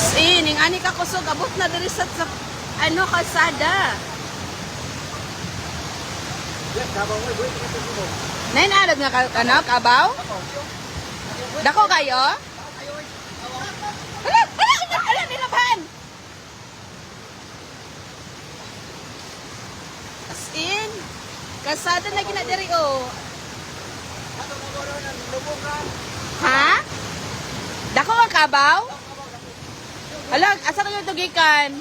As in, yung ani ka kusog, abot na diri sa, sa ano, kalsada. Nain arad nga ka, ano, kabaw? Dako kayo? Nilaban! As in, kalsada na gina diri, oh. Ha? Dako ang kabaw? Hala, asa kayo tugikan?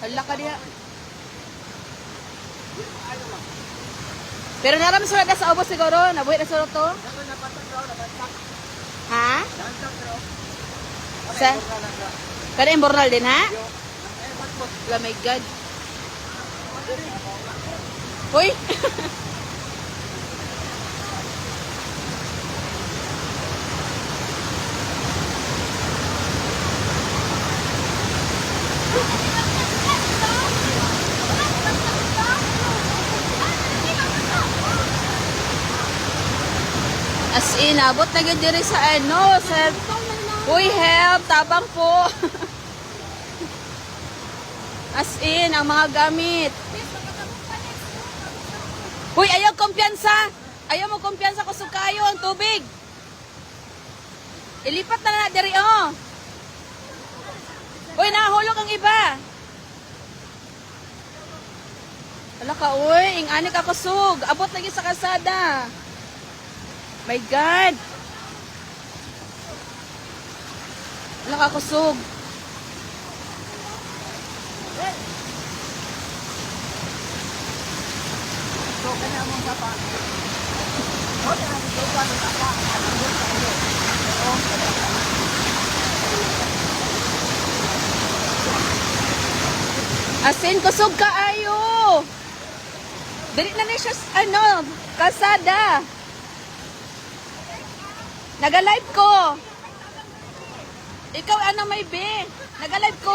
Hala ka diya. Pero naram surat na sa ubos siguro, nabuhi na surat to. Ha? Sa? Kada imbornal din ha? Oh my God. Uy! As in, abot na diri sa ano, sa... Uy, help! Tabang po! As in, ang mga gamit. Uy, ayaw kumpiyansa! Ayaw mo kumpiyansa ko kayo ang tubig! Ilipat na na diri, oh! Uy, nahulog ang iba! Wala ka, uy, ing ani ka kusog. Abot lagi sa kalsada. My God! Wala ka kusog. Asin, kusog ka ayo. Dili na ni siya, ano, kalsada. Naga-live ko. Ikaw ano may be? Naga-live ko.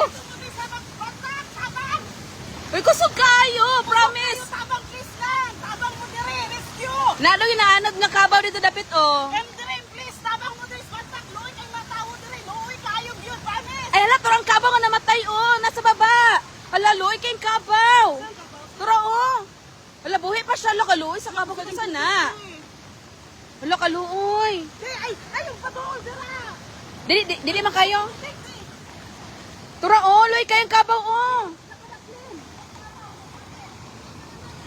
Uy, kusog kayo, promise. Tabang please lang! Tabang mo dire! Rescue! Nalo ginaanod nga kabaw dito dapit oh. Dire please! Tabang mo dire! Kontak! Luoy kay matawo dire! Luoy kayo yun! Promise! Ay ala, turang kabaw nga namatay oh, nasa baba. Ala, luoy kayong kabaw. Tura oh. Ala, buhi pa siya, kaluoy sa kabaw kayo sana. Ala, kaluoy. Hey, ay! Ay! Yung padool dira! Dili, dili, dili man kayo. Tura oh, luoy kayong kabaw oh.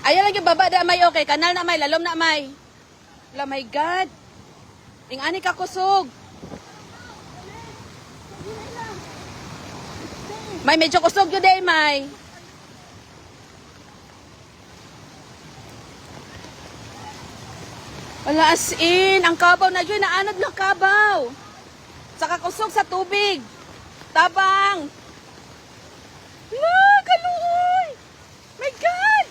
Ayaw lagi baba da may okay, kanal na may, lalom na may. Ala, my God. Ing ani ka kusog. May medyo kusog yun day, may. Wala as in, ang kabaw na yun, naanod na kabaw. Saka kusog sa tubig. Tabang. La, kaluoy. My God.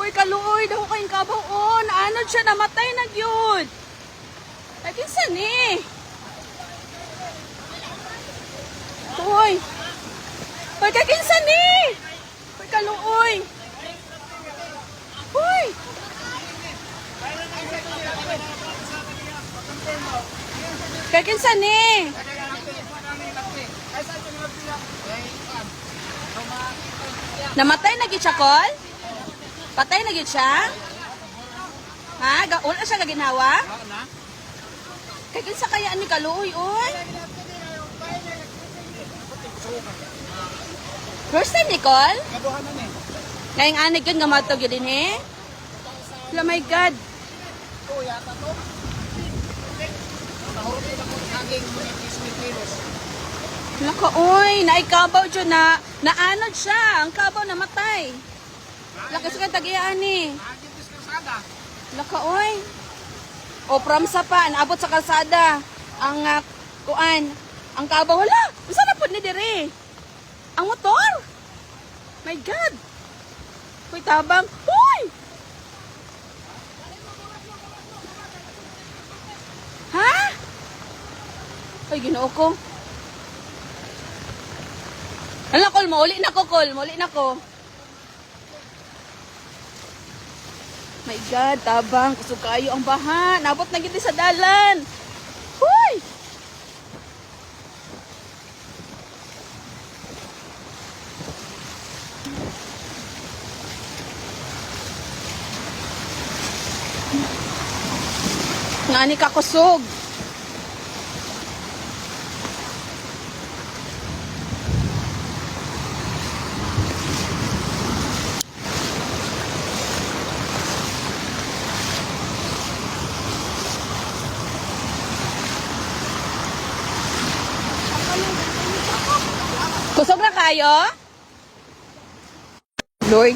Hoy, kaluoy, daw kayong kabaw. Oh, naanod siya, namatay na yun. Laging sani. Hoy. Hoy, kaginsan ni. Hoy, kaluoy. Hoy. Kaginsan ni. Namatay na gid Kol? Patay na gid siya? Ha? Ga wala siya gaginawa? Kaya kinsa kaya ni kaluoy, oy? First time, Nicole? Ngayong anig yun, gamatog yun din, eh? Oh my God. Lako, oy, naikabaw dyan na, naanod siya, ang kabaw namatay. Laki sa kantagiyaan ni. Laka, oy. O, from sa pa, naabot sa kalsada. Ang, uh, kuan, ang kabaw, wala, isa na po ni dire. Ang motor. My God. Uy, tabang. Uy! Ha? Ay, ginoo ko. Hala, Kol, mauli na ko, Kol. Mauli na ko. My God, tabang. Kusog kayo ang baha. Nabot na giti sa dalan. Huy! Nga ni kakusog. Kusog na kayo? Lord,